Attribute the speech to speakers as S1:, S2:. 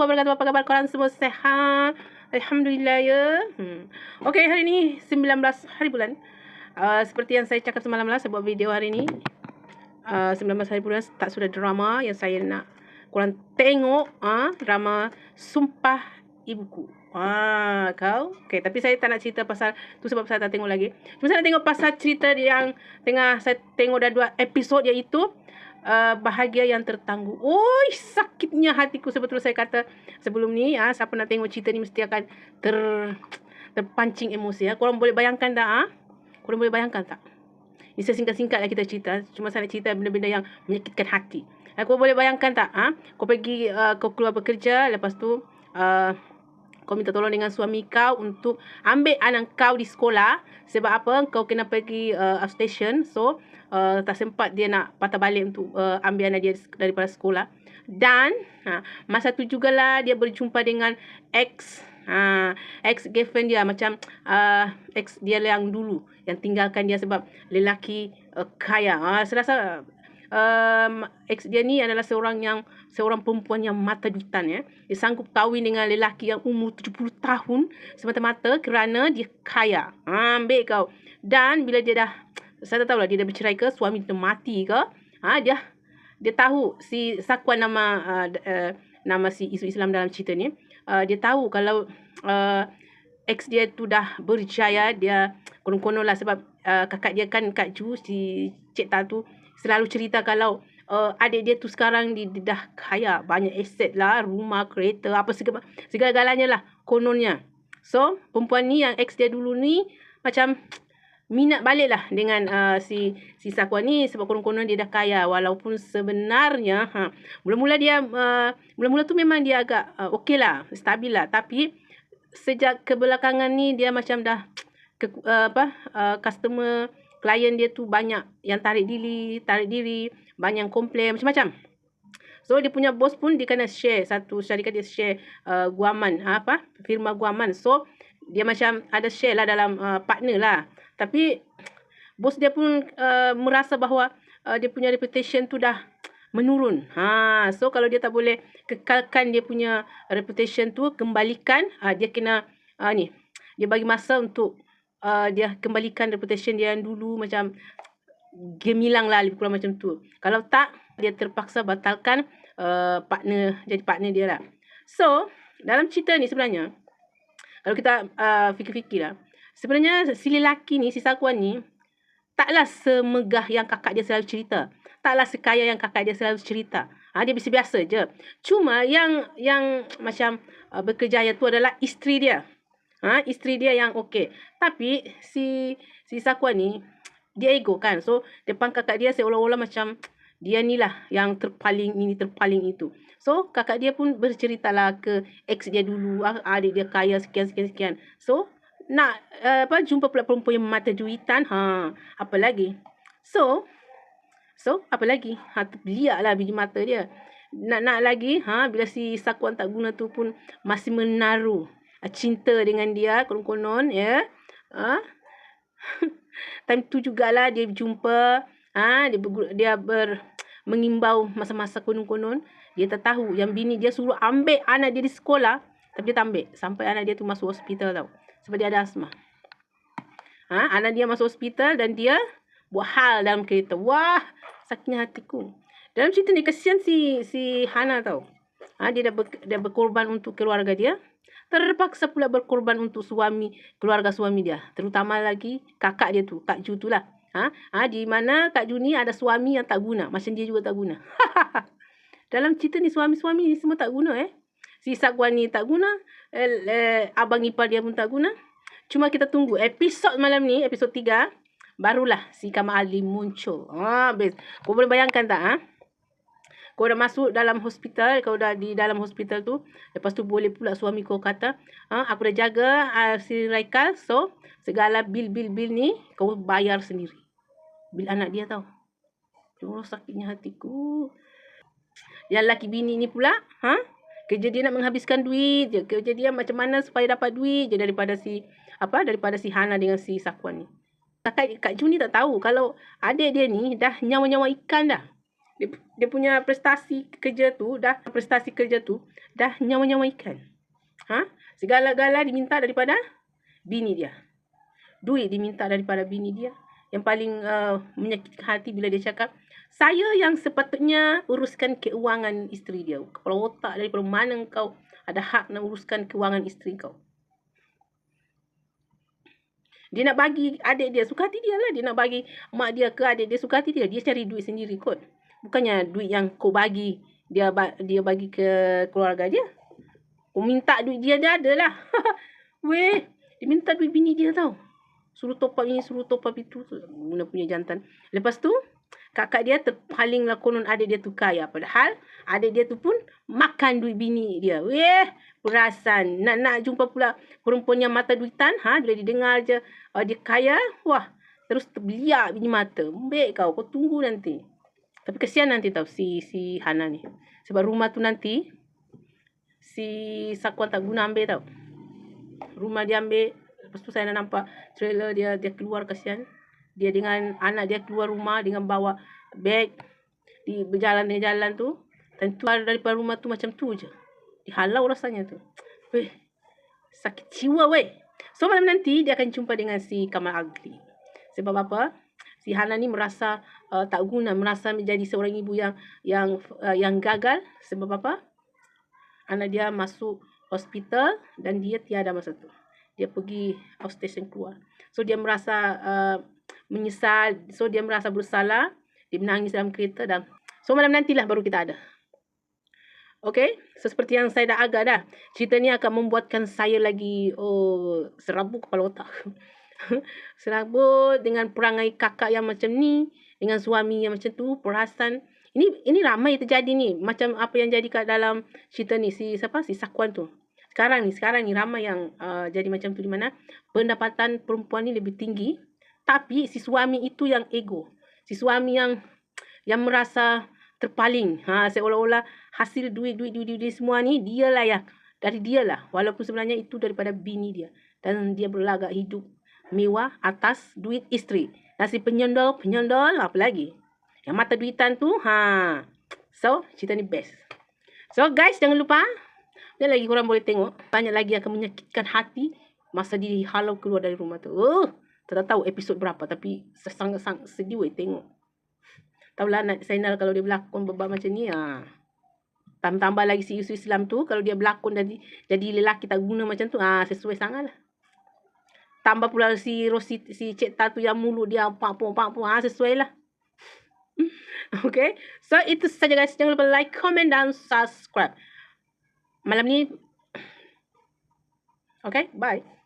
S1: wabarakatuh. Apa khabar korang semua sehat? Alhamdulillah ya. Hmm. Okey, hari ni 19 hari bulan. Uh, seperti yang saya cakap semalam lah, saya buat video hari ni. Uh, 19 hari bulan tak sudah drama yang saya nak korang tengok. Uh, drama Sumpah Ibuku. Ah, kau. Okey, tapi saya tak nak cerita pasal tu sebab saya tak tengok lagi. Cuma saya nak tengok pasal cerita yang tengah saya tengok dah dua episod iaitu uh, bahagia yang tertangguh. Oi, sakitnya hatiku sebetulnya saya kata sebelum ni ah siapa nak tengok cerita ni mesti akan ter terpancing emosi ya. Korang boleh bayangkan tak ah? Korang boleh bayangkan tak? Ini singkat-singkat lah kita cerita. Cuma saya nak cerita benda-benda yang menyakitkan hati. Kau boleh bayangkan tak? Ah, kau pergi uh, kau keluar bekerja lepas tu uh, kau minta tolong dengan suami kau untuk ambil anak kau di sekolah. Sebab apa? Kau kena pergi uh, station. So uh, tak sempat dia nak patah balik untuk uh, ambil anak dia daripada sekolah. Dan ha, masa tu jugalah dia berjumpa dengan ex ha, ex girlfriend dia. Macam uh, ex dia yang dulu yang tinggalkan dia sebab lelaki uh, kaya. Ha, saya rasa um, ex dia ni adalah seorang yang seorang perempuan yang mata duitan ya. Dia sanggup kahwin dengan lelaki yang umur 70 tahun semata-mata kerana dia kaya. Ha, ambil kau. Dan bila dia dah saya tak tahu lah dia dah bercerai ke suami dia mati ke. Ha, dia dia tahu si Sakwan nama uh, uh, nama si isu Islam dalam cerita ni. Uh, dia tahu kalau uh, ex dia tu dah berjaya dia konon-konon lah sebab uh, kakak dia kan Kak Ju si Cik Ta tu selalu cerita kalau uh, adik dia tu sekarang dia, dia dah kaya banyak aset lah rumah kereta apa segala segala-galanya lah kononnya. So perempuan ni yang ex dia dulu ni macam minat balik lah dengan uh, si si Sakwan ni sebab konon-konon dia dah kaya. Walaupun sebenarnya ha mula-mula dia uh, mula-mula tu memang dia agak uh, okey lah stabil lah. Tapi sejak kebelakangan ni dia macam dah ke, uh, apa uh, customer klien dia tu banyak yang tarik diri, tarik diri, banyak yang komplain macam-macam. So dia punya bos pun dia kena share satu syarikat dia share uh, guaman ha, apa firma guaman. So dia macam ada share lah dalam uh, partner lah. Tapi bos dia pun uh, merasa bahawa uh, dia punya reputation tu dah menurun. Ha so kalau dia tak boleh kekalkan dia punya reputation tu kembalikan uh, dia kena uh, ni dia bagi masa untuk uh, dia kembalikan reputation dia yang dulu macam gemilang lah lebih kurang macam tu. Kalau tak, dia terpaksa batalkan uh, partner, jadi partner dia lah. So, dalam cerita ni sebenarnya, kalau kita uh, fikir-fikir lah, sebenarnya si lelaki ni, si Sakuan ni, taklah semegah yang kakak dia selalu cerita. Taklah sekaya yang kakak dia selalu cerita. Ha, dia biasa-biasa je. Cuma yang yang macam uh, berkejaya tu adalah isteri dia. Ha, isteri dia yang okey. Tapi si si Sakwan ni dia ego kan. So depan kakak dia seolah-olah macam dia ni lah yang terpaling ini terpaling itu. So kakak dia pun berceritalah ke ex dia dulu, ah, adik dia kaya sekian sekian sekian. So nak uh, apa jumpa pula perempuan yang mata duitan, ha apa lagi? So so apa lagi? Ha lah biji mata dia. Nak nak lagi ha bila si Sakwan tak guna tu pun masih menaruh cinta dengan dia konon-konon ya. Ha? Time tu jugalah dia jumpa ha dia ber, dia ber mengimbau masa-masa konon-konon dia tak tahu yang bini dia suruh ambil anak dia di sekolah tapi dia tak ambil sampai anak dia tu masuk hospital tau sebab dia ada asma. Ha anak dia masuk hospital dan dia buat hal dalam kereta. Wah, sakitnya hatiku. Dalam cerita ni kesian si si Hana tau. Ha, dia dah, ber, dia berkorban untuk keluarga dia terpaksa pula berkorban untuk suami, keluarga suami dia. Terutama lagi kakak dia tu, Kak Ju tu lah. Ha? ha? di mana Kak Ju ni ada suami yang tak guna. Macam dia juga tak guna. Dalam cerita ni suami-suami ni semua tak guna eh. Si Sakwan ni tak guna. Eh, eh, abang ipar dia pun tak guna. Cuma kita tunggu episod malam ni, episod 3. Barulah si Kamal Ali muncul. Ha, best. Kau boleh bayangkan tak? Ha? Kau dah masuk dalam hospital, kau dah di dalam hospital tu, lepas tu boleh pula suami kau kata, ha, aku dah jaga uh, si Raikal, so segala bil-bil-bil ni kau bayar sendiri. Bil anak dia tau. Cuma sakitnya hatiku. Yang laki bini ni pula, ha? Kerja dia nak menghabiskan duit je. Kerja dia macam mana supaya dapat duit je daripada si apa daripada si Hana dengan si Sakwan ni. Kakak Kak Juni tak tahu kalau adik dia ni dah nyawa-nyawa ikan dah dia, dia punya prestasi kerja tu dah prestasi kerja tu dah nyawa-nyawa ikan. Ha? Segala-gala diminta daripada bini dia. Duit diminta daripada bini dia. Yang paling uh, menyakitkan hati bila dia cakap, saya yang sepatutnya uruskan keuangan isteri dia. Kepala otak daripada mana kau ada hak nak uruskan keuangan isteri kau. Dia nak bagi adik dia, suka hati dia lah. Dia nak bagi mak dia ke adik dia, suka hati dia. Dia cari duit sendiri kot. Bukannya duit yang kau bagi, dia dia bagi ke keluarga dia. Kau minta duit dia, dia ada lah. Weh, dia minta duit bini dia tau. Suruh top up ini, suruh top up itu. Guna punya jantan. Lepas tu, kakak dia terpaling lah konon adik dia tu kaya. Padahal adik dia tu pun makan duit bini dia. Weh, perasan. Nak nak jumpa pula perempuan yang mata duitan. Ha, bila dia dengar je uh, dia kaya. Wah, terus terbeliak bini mata. Baik kau, kau tunggu nanti. Tapi kesian nanti tau si si Hana ni. Sebab rumah tu nanti si Sakuan tak guna ambil tau. Rumah dia ambil. Lepas tu saya nak nampak trailer dia dia keluar kesian dia dengan anak dia keluar rumah dengan bawa beg di berjalan di jalan tu tentu daripada rumah tu macam tu je dihalau rasanya tu weh sakit jiwa weh so malam nanti dia akan jumpa dengan si Kamal Agli sebab apa si Hana ni merasa uh, tak guna merasa menjadi seorang ibu yang yang uh, yang gagal sebab apa anak dia masuk hospital dan dia tiada masa tu dia pergi outstation keluar so dia merasa uh, menyesal. So dia merasa bersalah. Dia menangis dalam kereta dan so malam nantilah baru kita ada. Okay, so seperti yang saya dah agak dah. Cerita ni akan membuatkan saya lagi oh serabut kepala otak. serabut dengan perangai kakak yang macam ni, dengan suami yang macam tu, perasan. Ini ini ramai terjadi ni. Macam apa yang jadi kat dalam cerita ni si siapa si Sakwan tu. Sekarang ni, sekarang ni ramai yang uh, jadi macam tu di mana pendapatan perempuan ni lebih tinggi tapi si suami itu yang ego. Si suami yang yang merasa terpaling. Ha, seolah-olah hasil duit, duit, duit, duit, duit semua ni dia lah yang dari dia lah. Walaupun sebenarnya itu daripada bini dia. Dan dia berlagak hidup mewah atas duit isteri. Dan si penyendol, penyendol apa lagi? Yang mata duitan tu, ha. So, cerita ni best. So, guys, jangan lupa. Dia lagi korang boleh tengok. Banyak lagi akan menyakitkan hati masa dihalau keluar dari rumah tu. Oh. Tak tahu episod berapa tapi sangat-sangat sedih weh tengok. Tahulah nak Zainal kalau dia berlakon bebab macam ni ah. Tambah-tambah lagi si Yusuf Islam tu kalau dia berlakon jadi jadi lelaki tak guna macam tu ah sesuai sangatlah. Tambah pula si Rosi si Cik Tatu yang mulut dia apa-apa apa ah sesuai lah. okay. So itu saja guys. Jangan lupa like, comment dan subscribe. Malam ni Okay, bye.